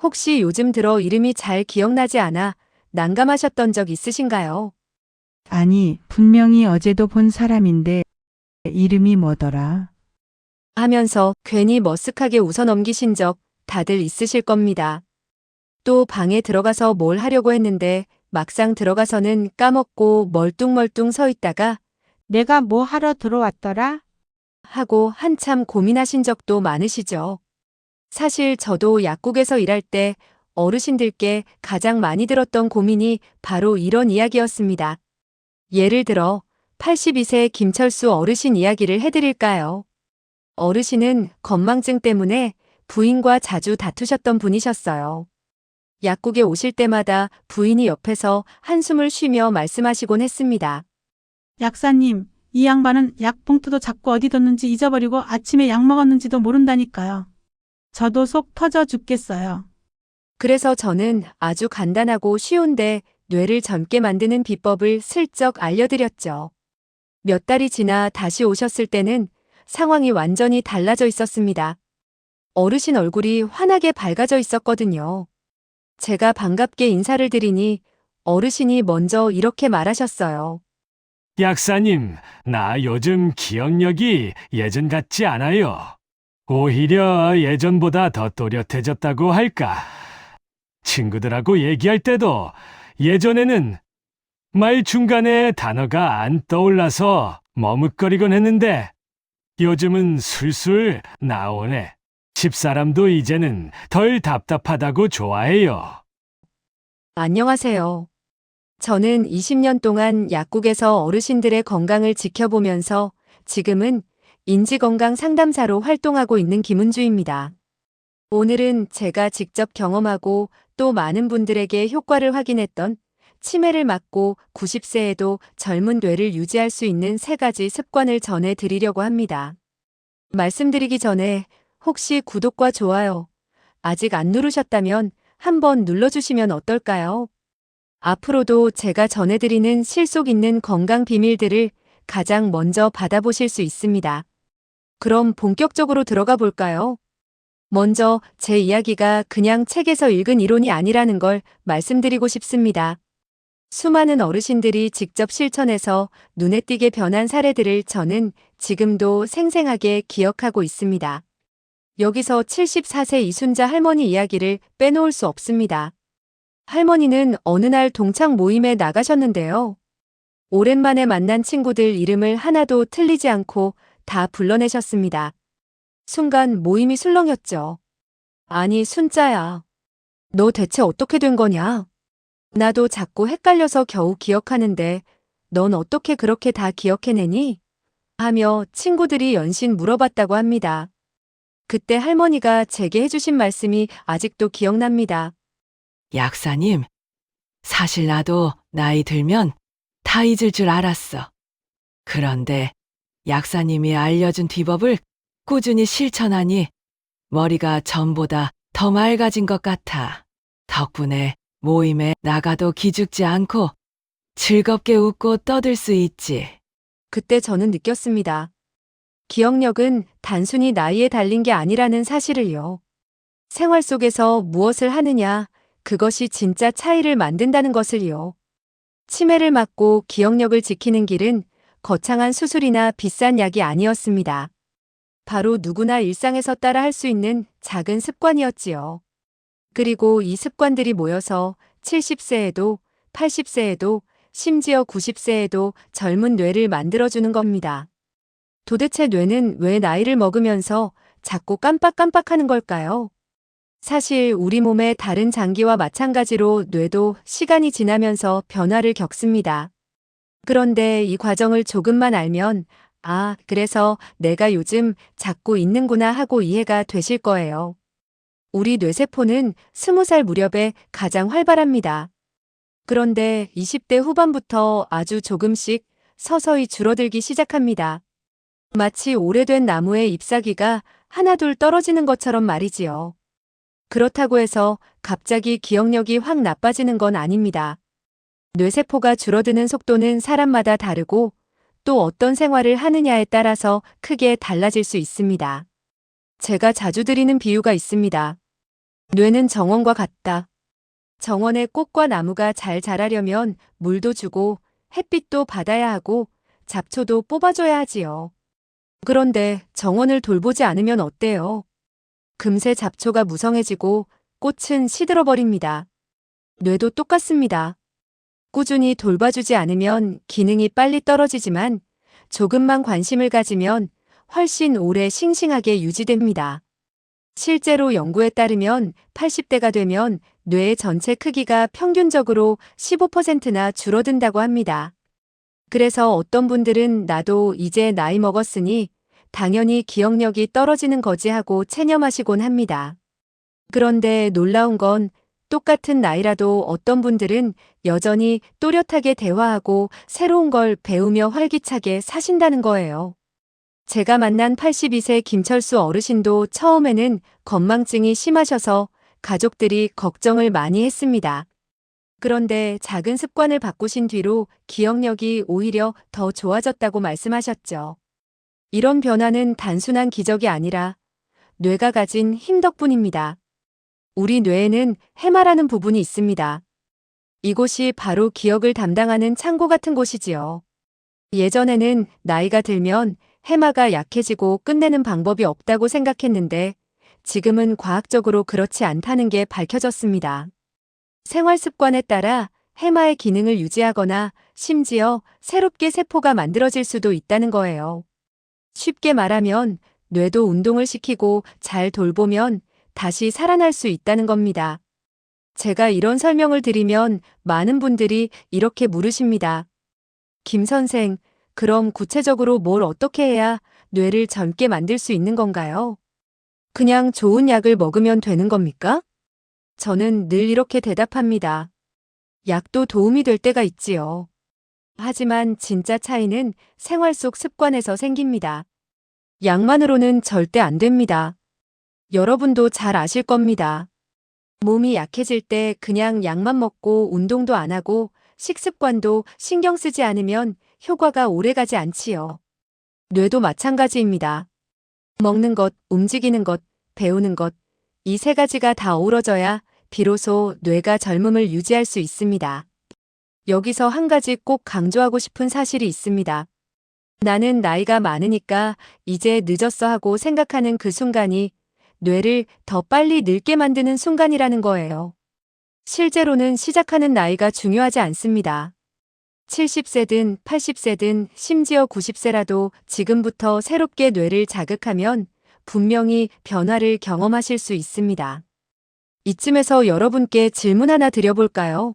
혹시 요즘 들어 이름이 잘 기억나지 않아 난감하셨던 적 있으신가요? 아니, 분명히 어제도 본 사람인데 이름이 뭐더라? 하면서 괜히 머쓱하게 웃어 넘기신 적 다들 있으실 겁니다. 또 방에 들어가서 뭘 하려고 했는데 막상 들어가서는 까먹고 멀뚱멀뚱 서 있다가 내가 뭐 하러 들어왔더라? 하고 한참 고민하신 적도 많으시죠. 사실 저도 약국에서 일할 때 어르신들께 가장 많이 들었던 고민이 바로 이런 이야기였습니다. 예를 들어 82세 김철수 어르신 이야기를 해드릴까요? 어르신은 건망증 때문에 부인과 자주 다투셨던 분이셨어요. 약국에 오실 때마다 부인이 옆에서 한숨을 쉬며 말씀하시곤 했습니다. 약사님, 이 양반은 약 봉투도 자꾸 어디 뒀는지 잊어버리고 아침에 약 먹었는지도 모른다니까요. 저도 속 터져 죽겠어요. 그래서 저는 아주 간단하고 쉬운데 뇌를 젊게 만드는 비법을 슬쩍 알려드렸죠. 몇 달이 지나 다시 오셨을 때는 상황이 완전히 달라져 있었습니다. 어르신 얼굴이 환하게 밝아져 있었거든요. 제가 반갑게 인사를 드리니 어르신이 먼저 이렇게 말하셨어요. 약사님, 나 요즘 기억력이 예전 같지 않아요. 오히려 예전보다 더 또렷해졌다고 할까. 친구들하고 얘기할 때도 예전에는 말 중간에 단어가 안 떠올라서 머뭇거리곤 했는데 요즘은 술술 나오네. 집사람도 이제는 덜 답답하다고 좋아해요. 안녕하세요. 저는 20년 동안 약국에서 어르신들의 건강을 지켜보면서 지금은 인지건강 상담사로 활동하고 있는 김은주입니다. 오늘은 제가 직접 경험하고 또 많은 분들에게 효과를 확인했던 치매를 막고 90세에도 젊은 뇌를 유지할 수 있는 세 가지 습관을 전해 드리려고 합니다. 말씀드리기 전에 혹시 구독과 좋아요 아직 안 누르셨다면 한번 눌러주시면 어떨까요? 앞으로도 제가 전해드리는 실속 있는 건강 비밀들을 가장 먼저 받아보실 수 있습니다. 그럼 본격적으로 들어가 볼까요? 먼저 제 이야기가 그냥 책에서 읽은 이론이 아니라는 걸 말씀드리고 싶습니다. 수많은 어르신들이 직접 실천해서 눈에 띄게 변한 사례들을 저는 지금도 생생하게 기억하고 있습니다. 여기서 74세 이순자 할머니 이야기를 빼놓을 수 없습니다. 할머니는 어느 날 동창 모임에 나가셨는데요. 오랜만에 만난 친구들 이름을 하나도 틀리지 않고 다 불러내셨습니다. 순간 모임이 술렁였죠. 아니, 순자야. 너 대체 어떻게 된 거냐? 나도 자꾸 헷갈려서 겨우 기억하는데 넌 어떻게 그렇게 다 기억해내니? 하며 친구들이 연신 물어봤다고 합니다. 그때 할머니가 제게 해주신 말씀이 아직도 기억납니다. 약사님, 사실 나도 나이 들면 다 잊을 줄 알았어. 그런데 약사님이 알려준 비법을 꾸준히 실천하니 머리가 전보다 더 맑아진 것 같아. 덕분에 모임에 나가도 기죽지 않고 즐겁게 웃고 떠들 수 있지. 그때 저는 느꼈습니다. 기억력은 단순히 나이에 달린 게 아니라는 사실을요. 생활 속에서 무엇을 하느냐, 그것이 진짜 차이를 만든다는 것을요. 치매를 막고 기억력을 지키는 길은 거창한 수술이나 비싼 약이 아니었습니다. 바로 누구나 일상에서 따라 할 수 있는 작은 습관이었지요. 그리고 이 습관들이 모여서 70세에도, 80세에도, 심지어 90세에도 젊은 뇌를 만들어주는 겁니다. 도대체 뇌는 왜 나이를 먹으면서 자꾸 깜빡깜빡 하는 걸까요? 사실 우리 몸의 다른 장기와 마찬가지로 뇌도 시간이 지나면서 변화를 겪습니다. 그런데 이 과정을 조금만 알면, 아, 그래서 내가 요즘 자꾸 있는구나 하고 이해가 되실 거예요. 우리 뇌세포는 20살 무렵에 가장 활발합니다. 그런데 20대 후반부터 아주 조금씩 서서히 줄어들기 시작합니다. 마치 오래된 나무의 잎사귀가 하나둘 떨어지는 것처럼 말이지요. 그렇다고 해서 갑자기 기억력이 확 나빠지는 건 아닙니다. 뇌세포가 줄어드는 속도는 사람마다 다르고 또 어떤 생활을 하느냐에 따라서 크게 달라질 수 있습니다. 제가 자주 드리는 비유가 있습니다. 뇌는 정원과 같다. 정원에 꽃과 나무가 잘 자라려면 물도 주고 햇빛도 받아야 하고 잡초도 뽑아줘야 하지요. 그런데 정원을 돌보지 않으면 어때요? 금세 잡초가 무성해지고 꽃은 시들어버립니다. 뇌도 똑같습니다. 꾸준히 돌봐주지 않으면 기능이 빨리 떨어지지만 조금만 관심을 가지면 훨씬 오래 싱싱하게 유지됩니다. 실제로 연구에 따르면 80대가 되면 뇌의 전체 크기가 평균적으로 15%나 줄어든다고 합니다. 그래서 어떤 분들은 나도 이제 나이 먹었으니 당연히 기억력이 떨어지는 거지 하고 체념하시곤 합니다. 그런데 놀라운 건 똑같은 나이라도 어떤 분들은 여전히 또렷하게 대화하고 새로운 걸 배우며 활기차게 사신다는 거예요. 제가 만난 82세 김철수 어르신도 처음에는 건망증이 심하셔서 가족들이 걱정을 많이 했습니다. 그런데 작은 습관을 바꾸신 뒤로 기억력이 오히려 더 좋아졌다고 말씀하셨죠. 이런 변화는 단순한 기적이 아니라 뇌가 가진 힘 덕분입니다. 우리 뇌에는 해마라는 부분이 있습니다. 이곳이 바로 기억을 담당하는 창고 같은 곳이지요. 예전에는 나이가 들면 해마가 약해지고 끝내는 방법이 없다고 생각했는데 지금은 과학적으로 그렇지 않다는 게 밝혀졌습니다. 생활 습관에 따라 해마의 기능을 유지하거나 심지어 새롭게 세포가 만들어질 수도 있다는 거예요. 쉽게 말하면 뇌도 운동을 시키고 잘 돌보면 다시 살아날 수 있다는 겁니다. 제가 이런 설명을 드리면 많은 분들이 이렇게 물으십니다. 김 선생, 그럼 구체적으로 뭘 어떻게 해야 뇌를 젊게 만들 수 있는 건가요? 그냥 좋은 약을 먹으면 되는 겁니까? 저는 늘 이렇게 대답합니다. 약도 도움이 될 때가 있지요. 하지만 진짜 차이는 생활 속 습관에서 생깁니다. 약만으로는 절대 안 됩니다. 여러분도 잘 아실 겁니다. 몸이 약해질 때 그냥 약만 먹고 운동도 안 하고 식습관도 신경 쓰지 않으면 효과가 오래 가지 않지요. 뇌도 마찬가지입니다. 먹는 것, 움직이는 것, 배우는 것, 이 세 가지가 다 어우러져야 비로소 뇌가 젊음을 유지할 수 있습니다. 여기서 한 가지 꼭 강조하고 싶은 사실이 있습니다. 나는 나이가 많으니까 이제 늦었어 하고 생각하는 그 순간이 뇌를 더 빨리 늙게 만드는 순간이라는 거예요. 실제로는 시작하는 나이가 중요하지 않습니다. 70세든 80세든 심지어 90세라도 지금부터 새롭게 뇌를 자극하면 분명히 변화를 경험하실 수 있습니다. 이쯤에서 여러분께 질문 하나 드려볼까요?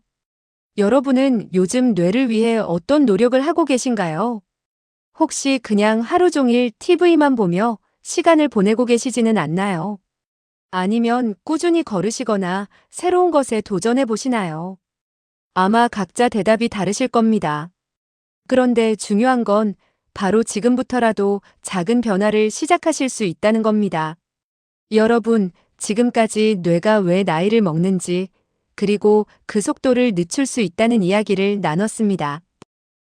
여러분은 요즘 뇌를 위해 어떤 노력을 하고 계신가요? 혹시 그냥 하루 종일 TV만 보며 시간을 보내고 계시지는 않나요? 아니면 꾸준히 걸으시거나 새로운 것에 도전해 보시나요? 아마 각자 대답이 다르실 겁니다. 그런데 중요한 건 바로 지금부터라도 작은 변화를 시작하실 수 있다는 겁니다. 여러분, 지금까지 뇌가 왜 나이를 먹는지, 그리고 그 속도를 늦출 수 있다는 이야기를 나눴습니다.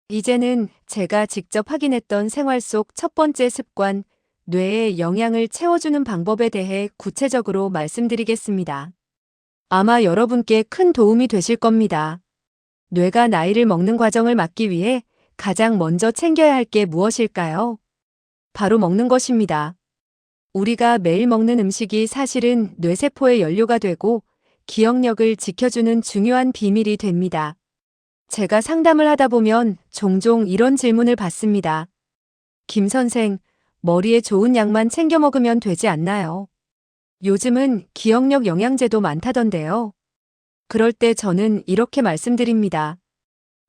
이제는 제가 직접 확인했던 생활 속 첫 번째 습관, 뇌에 영양을 채워주는 방법에 대해 구체적으로 말씀드리겠습니다. 아마 여러분께 큰 도움이 되실 겁니다. 뇌가 나이를 먹는 과정을 막기 위해 가장 먼저 챙겨야 할 게 무엇일까요? 바로 먹는 것입니다. 우리가 매일 먹는 음식이 사실은 뇌세포의 연료가 되고 기억력을 지켜주는 중요한 비밀이 됩니다. 제가 상담을 하다 보면 종종 이런 질문을 받습니다. 김 선생, 머리에 좋은 약만 챙겨 먹으면 되지 않나요? 요즘은 기억력 영양제도 많다던데요. 그럴 때 저는 이렇게 말씀드립니다.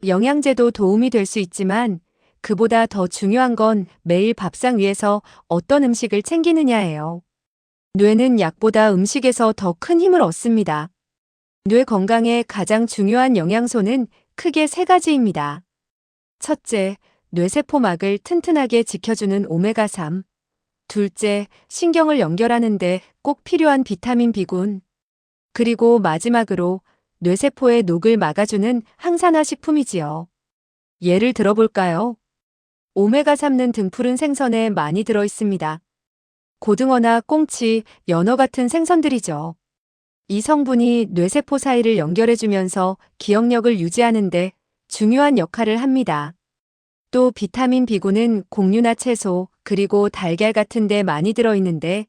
영양제도 도움이 될 수 있지만 그보다 더 중요한 건 매일 밥상 위에서 어떤 음식을 챙기느냐예요. 뇌는 약보다 음식에서 더 큰 힘을 얻습니다. 뇌 건강에 가장 중요한 영양소는 크게 세 가지입니다. 첫째, 뇌세포막을 튼튼하게 지켜주는 오메가3. 둘째, 신경을 연결하는데 꼭 필요한 비타민 B군. 그리고 마지막으로 뇌세포의 녹을 막아주는 항산화 식품이지요. 예를 들어볼까요? 오메가3는 등푸른 생선에 많이 들어 있습니다. 고등어나 꽁치, 연어 같은 생선들이죠. 이 성분이 뇌세포 사이를 연결해주면서 기억력을 유지하는데 중요한 역할을 합니다. 또 비타민 B군은 곡류나 채소, 그리고 달걀 같은 데 많이 들어있는데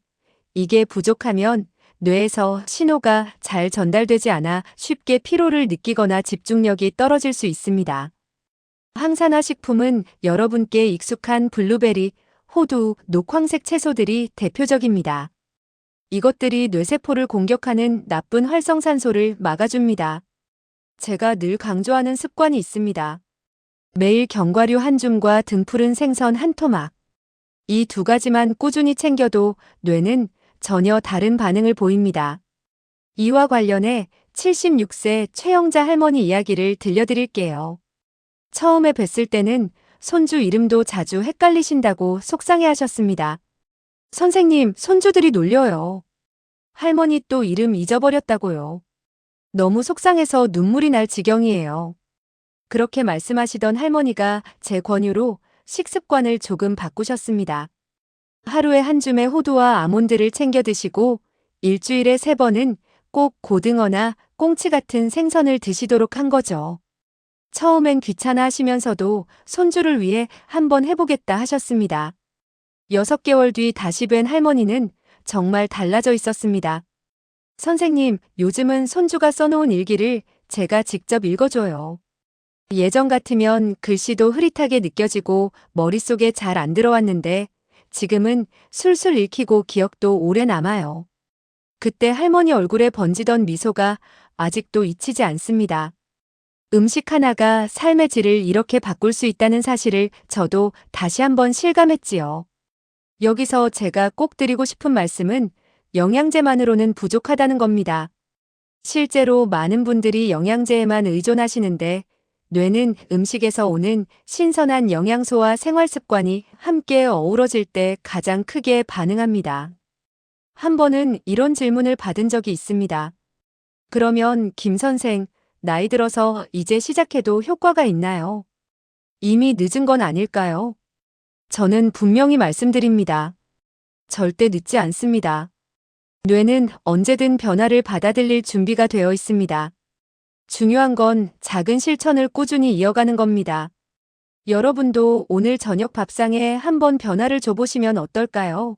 이게 부족하면 뇌에서 신호가 잘 전달되지 않아 쉽게 피로를 느끼거나 집중력이 떨어질 수 있습니다. 항산화 식품은 여러분께 익숙한 블루베리, 호두, 녹황색 채소들이 대표적입니다. 이것들이 뇌세포를 공격하는 나쁜 활성산소를 막아줍니다. 제가 늘 강조하는 습관이 있습니다. 매일 견과류 한 줌과 등푸른 생선 한 토막. 이 두 가지만 꾸준히 챙겨도 뇌는 전혀 다른 반응을 보입니다. 이와 관련해 76세 최영자 할머니 이야기를 들려드릴게요. 처음에 뵀을 때는 손주 이름도 자주 헷갈리신다고 속상해 하셨습니다. 선생님, 손주들이 놀려요. 할머니 또 이름 잊어버렸다고요. 너무 속상해서 눈물이 날 지경이에요. 그렇게 말씀하시던 할머니가 제 권유로 식습관을 조금 바꾸셨습니다. 하루에 한 줌의 호두와 아몬드를 챙겨 드시고 일주일에 세 번은 꼭 고등어나 꽁치 같은 생선을 드시도록 한 거죠. 처음엔 귀찮아 하시면서도 손주를 위해 한번 해보겠다 하셨습니다. 6개월 뒤 다시 뵌 할머니는 정말 달라져 있었습니다. 선생님, 요즘은 손주가 써놓은 일기를 제가 직접 읽어줘요. 예전 같으면 글씨도 흐릿하게 느껴지고 머릿속에 잘 안 들어왔는데 지금은 술술 읽히고 기억도 오래 남아요. 그때 할머니 얼굴에 번지던 미소가 아직도 잊히지 않습니다. 음식 하나가 삶의 질을 이렇게 바꿀 수 있다는 사실을 저도 다시 한번 실감했지요. 여기서 제가 꼭 드리고 싶은 말씀은 영양제만으로는 부족하다는 겁니다. 실제로 많은 분들이 영양제에만 의존하시는데 뇌는 음식에서 오는 신선한 영양소와 생활 습관이 함께 어우러질 때 가장 크게 반응합니다. 한 번은 이런 질문을 받은 적이 있습니다. 그러면 김 선생, 나이 들어서 이제 시작해도 효과가 있나요? 이미 늦은 건 아닐까요? 저는 분명히 말씀드립니다. 절대 늦지 않습니다. 뇌는 언제든 변화를 받아들일 준비가 되어 있습니다. 중요한 건 작은 실천을 꾸준히 이어가는 겁니다. 여러분도 오늘 저녁 밥상에 한번 변화를 줘보시면 어떨까요?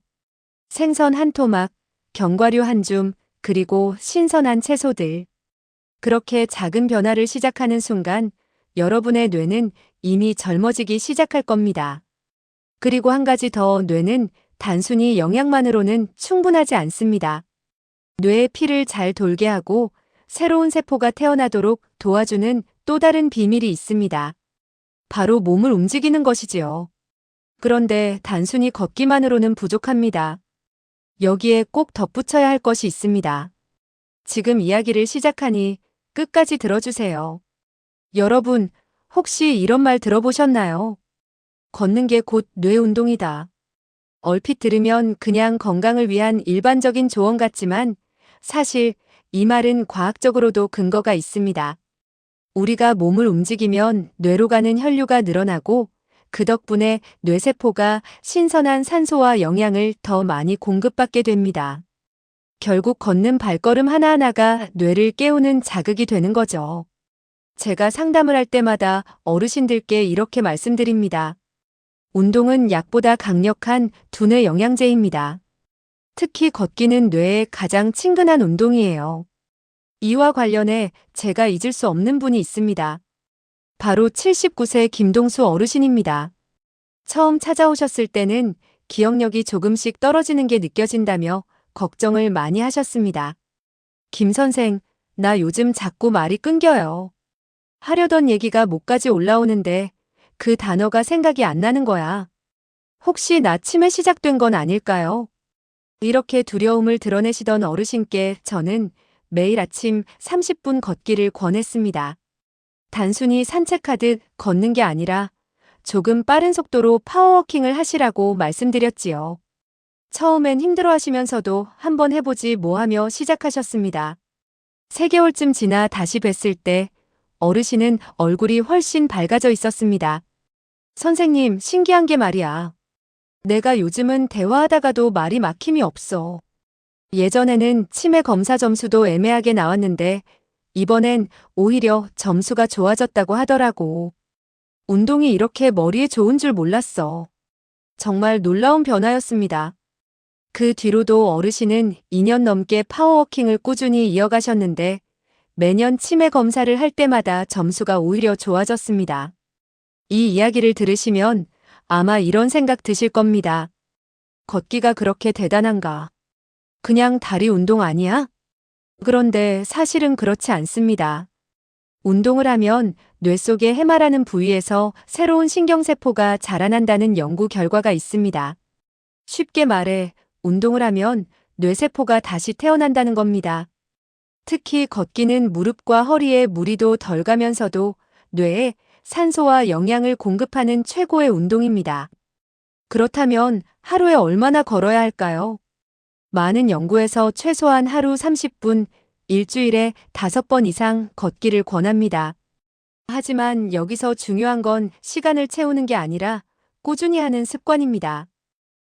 생선 한 토막, 견과류 한 줌, 그리고 신선한 채소들. 그렇게 작은 변화를 시작하는 순간 여러분의 뇌는 이미 젊어지기 시작할 겁니다. 그리고 한 가지 더 뇌는 단순히 영양만으로는 충분하지 않습니다. 뇌의 피를 잘 돌게 하고 새로운 세포가 태어나도록 도와주는 또 다른 비밀이 있습니다. 바로 몸을 움직이는 것이지요. 그런데 단순히 걷기만으로는 부족합니다. 여기에 꼭 덧붙여야 할 것이 있습니다. 지금 이야기를 시작하니 끝까지 들어주세요. 여러분, 혹시 이런 말 들어보셨나요? 걷는 게 곧 뇌 운동이다. 얼핏 들으면 그냥 건강을 위한 일반적인 조언 같지만 사실 이 말은 과학적으로도 근거가 있습니다. 우리가 몸을 움직이면 뇌로 가는 혈류가 늘어나고 그 덕분에 뇌세포가 신선한 산소와 영양을 더 많이 공급받게 됩니다. 결국 걷는 발걸음 하나하나가 뇌를 깨우는 자극이 되는 거죠. 제가 상담을 할 때마다 어르신들께 이렇게 말씀드립니다. 운동은 약보다 강력한 두뇌 영양제입니다. 특히 걷기는 뇌에 가장 친근한 운동이에요. 이와 관련해 제가 잊을 수 없는 분이 있습니다. 바로 79세 김동수 어르신입니다. 처음 찾아오셨을 때는 기억력이 조금씩 떨어지는 게 느껴진다며 걱정을 많이 하셨습니다. 김 선생, 나 요즘 자꾸 말이 끊겨요. 하려던 얘기가 목까지 올라오는데 그 단어가 생각이 안 나는 거야. 혹시 나 치매 시작된 건 아닐까요? 이렇게 두려움을 드러내시던 어르신께 저는 매일 아침 30분 걷기를 권했습니다. 단순히 산책하듯 걷는 게 아니라 조금 빠른 속도로 파워워킹을 하시라고 말씀드렸지요. 처음엔 힘들어 하시면서도 한번 해보지 뭐 하며 시작하셨습니다. 3개월쯤 지나 다시 뵀을 때 어르신은 얼굴이 훨씬 밝아져 있었습니다. 선생님, 신기한 게 말이야. 내가 요즘은 대화하다가도 말이 막힘이 없어. 예전에는 치매 검사 점수도 애매하게 나왔는데 이번엔 오히려 점수가 좋아졌다고 하더라고. 운동이 이렇게 머리에 좋은 줄 몰랐어. 정말 놀라운 변화였습니다. 그 뒤로도 어르신은 2년 넘게 파워워킹을 꾸준히 이어가셨는데 매년 치매 검사를 할 때마다 점수가 오히려 좋아졌습니다. 이 이야기를 들으시면 아마 이런 생각 드실 겁니다. 걷기가 그렇게 대단한가? 그냥 다리 운동 아니야? 그런데 사실은 그렇지 않습니다. 운동을 하면 뇌 속의 해마라는 부위에서 새로운 신경세포가 자라난다는 연구 결과가 있습니다. 쉽게 말해, 운동을 하면 뇌세포가 다시 태어난다는 겁니다. 특히 걷기는 무릎과 허리에 무리도 덜 가면서도 뇌에 산소와 영양을 공급하는 최고의 운동입니다. 그렇다면 하루에 얼마나 걸어야 할까요? 많은 연구에서 최소한 하루 30분, 일주일에 5번 이상 걷기를 권합니다. 하지만 여기서 중요한 건 시간을 채우는 게 아니라 꾸준히 하는 습관입니다.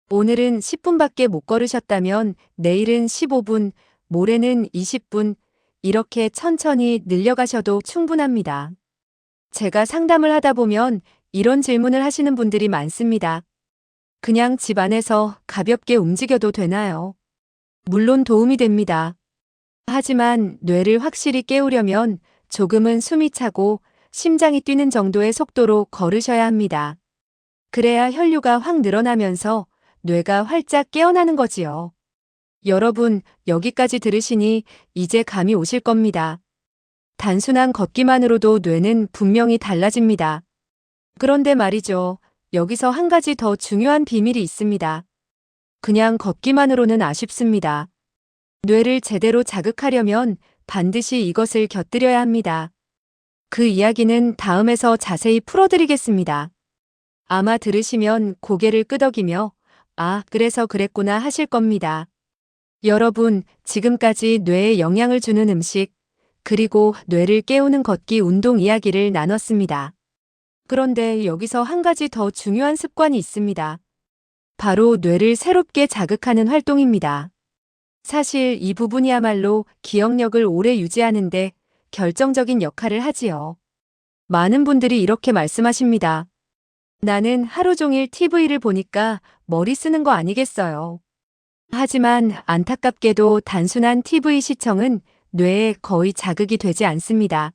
오늘은 10분밖에 못 걸으셨다면 내일은 15분, 모레는 20분, 이렇게 천천히 늘려가셔도 충분합니다. 제가 상담을 하다 보면 이런 질문을 하시는 분들이 많습니다. 그냥 집 안에서 가볍게 움직여도 되나요? 물론 도움이 됩니다. 하지만 뇌를 확실히 깨우려면 조금은 숨이 차고 심장이 뛰는 정도의 속도로 걸으셔야 합니다. 그래야 혈류가 확 늘어나면서 뇌가 활짝 깨어나는 거지요. 여러분, 여기까지 들으시니 이제 감이 오실 겁니다. 단순한 걷기만으로도 뇌는 분명히 달라집니다. 그런데 말이죠. 여기서 한 가지 더 중요한 비밀이 있습니다. 그냥 걷기만으로는 아쉽습니다. 뇌를 제대로 자극하려면 반드시 이것을 곁들여야 합니다. 그 이야기는 다음에서 자세히 풀어드리겠습니다. 아마 들으시면 고개를 끄덕이며 아, 그래서 그랬구나 하실 겁니다. 여러분, 지금까지 뇌에 영향을 주는 음식, 그리고 뇌를 깨우는 걷기 운동 이야기를 나눴습니다. 그런데 여기서 한 가지 더 중요한 습관이 있습니다. 바로 뇌를 새롭게 자극하는 활동입니다. 사실 이 부분이야말로 기억력을 오래 유지하는데 결정적인 역할을 하지요. 많은 분들이 이렇게 말씀하십니다. 나는 하루 종일 TV를 보니까 머리 쓰는 거 아니겠어요. 하지만 안타깝게도 단순한 TV 시청은 뇌에 거의 자극이 되지 않습니다.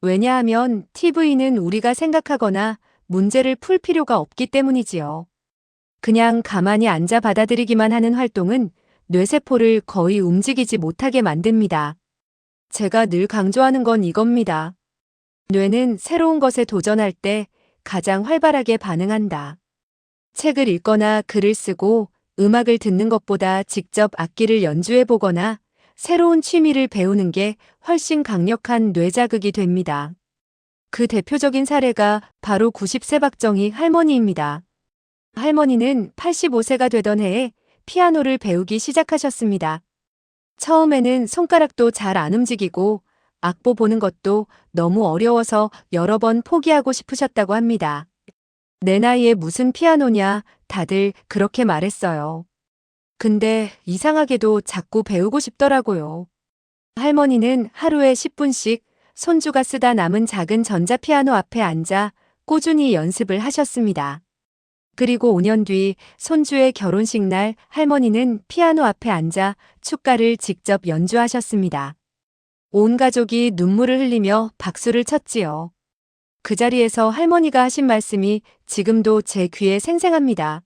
왜냐하면 TV는 우리가 생각하거나 문제를 풀 필요가 없기 때문이지요. 그냥 가만히 앉아 받아들이기만 하는 활동은 뇌세포를 거의 움직이지 못하게 만듭니다. 제가 늘 강조하는 건 이겁니다. 뇌는 새로운 것에 도전할 때 가장 활발하게 반응한다. 책을 읽거나 글을 쓰고 음악을 듣는 것보다 직접 악기를 연주해 보거나 새로운 취미를 배우는 게 훨씬 강력한 뇌자극이 됩니다. 그 대표적인 사례가 바로 90세 박정희 할머니입니다. 할머니는 85세가 되던 해에 피아노를 배우기 시작하셨습니다. 처음에는 손가락도 잘 안 움직이고 악보 보는 것도 너무 어려워서 여러 번 포기하고 싶으셨다고 합니다. 내 나이에 무슨 피아노냐 다들 그렇게 말했어요. 근데 이상하게도 자꾸 배우고 싶더라고요. 할머니는 하루에 10분씩 손주가 쓰다 남은 작은 전자피아노 앞에 앉아 꾸준히 연습을 하셨습니다. 그리고 5년 뒤 손주의 결혼식 날 할머니는 피아노 앞에 앉아 축가를 직접 연주하셨습니다. 온 가족이 눈물을 흘리며 박수를 쳤지요. 그 자리에서 할머니가 하신 말씀이 지금도 제 귀에 생생합니다.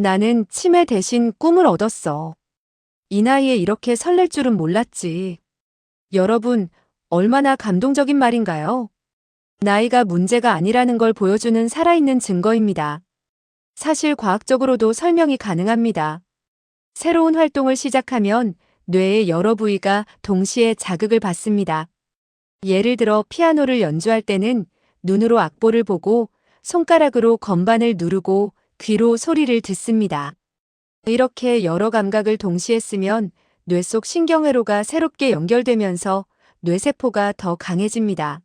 나는 치매 대신 꿈을 얻었어. 이 나이에 이렇게 설렐 줄은 몰랐지. 여러분, 얼마나 감동적인 말인가요? 나이가 문제가 아니라는 걸 보여주는 살아있는 증거입니다. 사실 과학적으로도 설명이 가능합니다. 새로운 활동을 시작하면 뇌의 여러 부위가 동시에 자극을 받습니다. 예를 들어 피아노를 연주할 때는 눈으로 악보를 보고 손가락으로 건반을 누르고 귀로 소리를 듣습니다. 이렇게 여러 감각을 동시에 쓰면 뇌 속 신경회로가 새롭게 연결되면서 뇌세포가 더 강해집니다.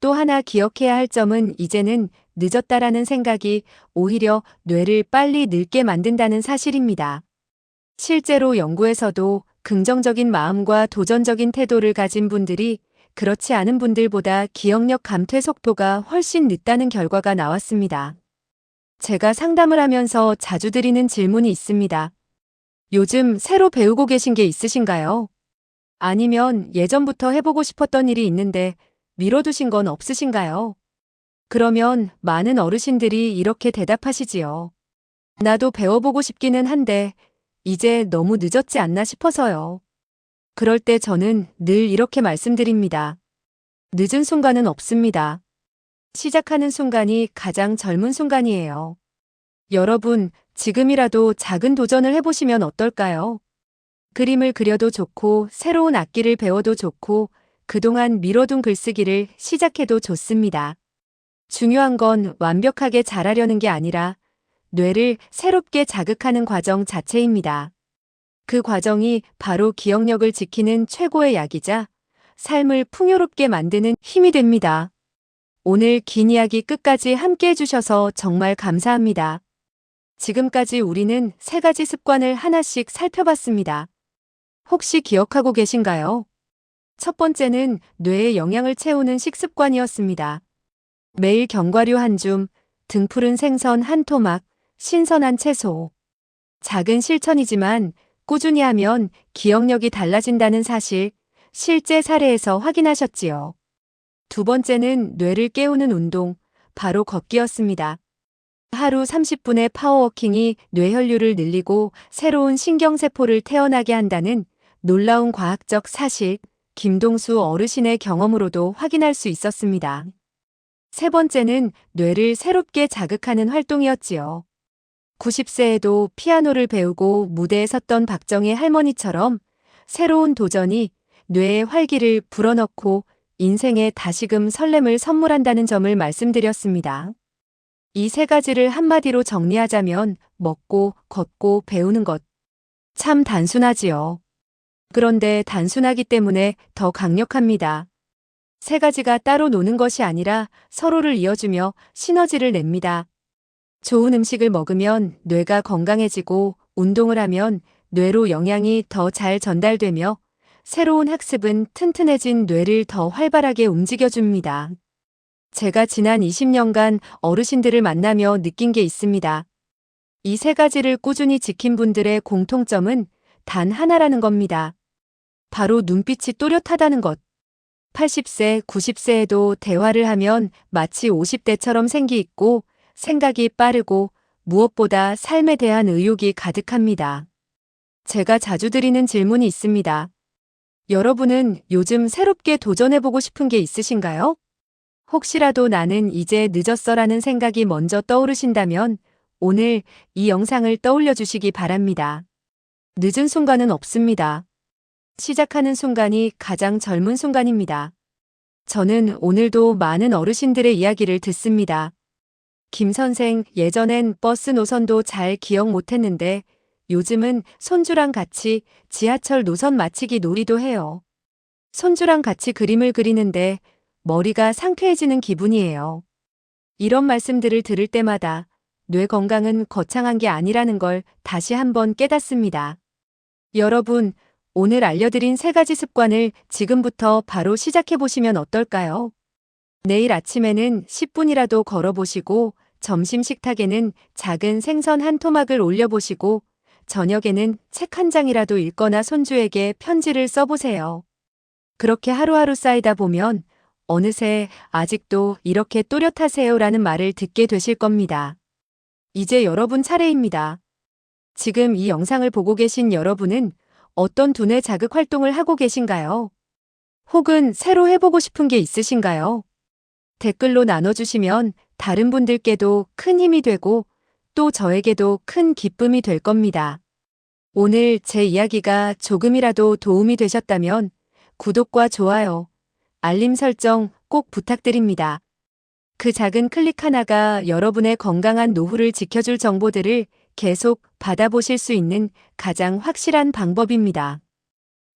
또 하나 기억해야 할 점은 이제는 늦었다라는 생각이 오히려 뇌를 빨리 늙게 만든다는 사실입니다. 실제로 연구에서도 긍정적인 마음과 도전적인 태도를 가진 분들이 그렇지 않은 분들보다 기억력 감퇴 속도가 훨씬 늦다는 결과가 나왔습니다. 제가 상담을 하면서 자주 드리는 질문이 있습니다. 요즘 새로 배우고 계신 게 있으신가요? 아니면 예전부터 해보고 싶었던 일이 있는데 미뤄두신 건 없으신가요? 그러면 많은 어르신들이 이렇게 대답하시지요. 나도 배워보고 싶기는 한데 이제 너무 늦었지 않나 싶어서요. 그럴 때 저는 늘 이렇게 말씀드립니다. 늦은 순간은 없습니다. 시작하는 순간이 가장 젊은 순간이에요. 여러분, 지금이라도 작은 도전을 해보시면 어떨까요? 그림을 그려도 좋고, 새로운 악기를 배워도 좋고, 그동안 미뤄둔 글쓰기를 시작해도 좋습니다. 중요한 건 완벽하게 잘하려는 게 아니라 뇌를 새롭게 자극하는 과정 자체입니다. 그 과정이 바로 기억력을 지키는 최고의 약이자 삶을 풍요롭게 만드는 힘이 됩니다. 오늘 긴 이야기 끝까지 함께 해주셔서 정말 감사합니다. 지금까지 우리는 세 가지 습관을 하나씩 살펴봤습니다. 혹시 기억하고 계신가요? 첫 번째는 뇌에 영양을 채우는 식습관이었습니다. 매일 견과류 한 줌, 등푸른 생선 한 토막, 신선한 채소. 작은 실천이지만 꾸준히 하면 기억력이 달라진다는 사실, 실제 사례에서 확인하셨지요. 두 번째는 뇌를 깨우는 운동, 바로 걷기였습니다. 하루 30분의 파워워킹이 뇌혈류를 늘리고 새로운 신경세포를 태어나게 한다는 놀라운 과학적 사실, 김동수 어르신의 경험으로도 확인할 수 있었습니다. 세 번째는 뇌를 새롭게 자극하는 활동이었지요. 90세에도 피아노를 배우고 무대에 섰던 박정희 할머니처럼 새로운 도전이 뇌의 활기를 불어넣고 인생에 다시금 설렘을 선물한다는 점을 말씀드렸습니다. 이 세 가지를 한마디로 정리하자면 먹고, 걷고, 배우는 것. 참 단순하지요. 그런데 단순하기 때문에 더 강력합니다. 세 가지가 따로 노는 것이 아니라 서로를 이어주며 시너지를 냅니다. 좋은 음식을 먹으면 뇌가 건강해지고 운동을 하면 뇌로 영양이 더 잘 전달되며 새로운 학습은 튼튼해진 뇌를 더 활발하게 움직여줍니다. 제가 지난 20년간 어르신들을 만나며 느낀 게 있습니다. 이 세 가지를 꾸준히 지킨 분들의 공통점은 단 하나라는 겁니다. 바로 눈빛이 또렷하다는 것. 80세, 90세에도 대화를 하면 마치 50대처럼 생기 있고 생각이 빠르고 무엇보다 삶에 대한 의욕이 가득합니다. 제가 자주 드리는 질문이 있습니다. 여러분은 요즘 새롭게 도전해보고 싶은 게 있으신가요? 혹시라도 나는 이제 늦었어라는 생각이 먼저 떠오르신다면 오늘 이 영상을 떠올려 주시기 바랍니다. 늦은 순간은 없습니다. 시작하는 순간이 가장 젊은 순간입니다. 저는 오늘도 많은 어르신들의 이야기를 듣습니다. 김 선생, 예전엔 버스 노선도 잘 기억 못했는데 요즘은 손주랑 같이 지하철 노선 맞히기 놀이도 해요. 손주랑 같이 그림을 그리는데 머리가 상쾌해지는 기분이에요. 이런 말씀들을 들을 때마다 뇌 건강은 거창한 게 아니라는 걸 다시 한번 깨닫습니다. 여러분, 오늘 알려드린 세 가지 습관을 지금부터 바로 시작해 보시면 어떨까요? 내일 아침에는 10분이라도 걸어보시고 점심 식탁에는 작은 생선 한 토막을 올려보시고 저녁에는 책 한 장이라도 읽거나 손주에게 편지를 써보세요. 그렇게 하루하루 쌓이다 보면 어느새 아직도 이렇게 또렷하세요라는 말을 듣게 되실 겁니다. 이제 여러분 차례입니다. 지금 이 영상을 보고 계신 여러분은 어떤 두뇌 자극 활동을 하고 계신가요? 혹은 새로 해보고 싶은 게 있으신가요? 댓글로 나눠주시면 다른 분들께도 큰 힘이 되고 또 저에게도 큰 기쁨이 될 겁니다. 오늘 제 이야기가 조금이라도 도움이 되셨다면 구독과 좋아요, 알림 설정 꼭 부탁드립니다. 그 작은 클릭 하나가 여러분의 건강한 노후를 지켜줄 정보들을 계속 받아보실 수 있는 가장 확실한 방법입니다.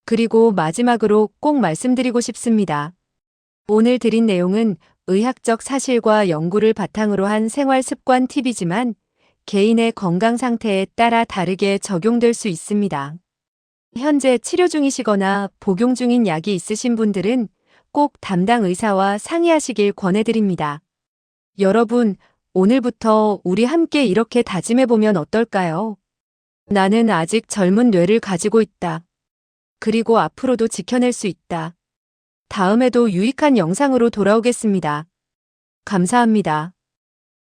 그리고 마지막으로 꼭 말씀드리고 싶습니다. 오늘 드린 내용은 의학적 사실과 연구를 바탕으로 한 생활 습관 팁이지만 개인의 건강 상태에 따라 다르게 적용될 수 있습니다. 현재 치료 중이시거나 복용 중인 약이 있으신 분들은 꼭 담당 의사와 상의하시길 권해드립니다. 여러분, 오늘부터 우리 함께 이렇게 다짐해보면 어떨까요? 나는 아직 젊은 뇌를 가지고 있다. 그리고 앞으로도 지켜낼 수 있다. 다음에도 유익한 영상으로 돌아오겠습니다. 감사합니다.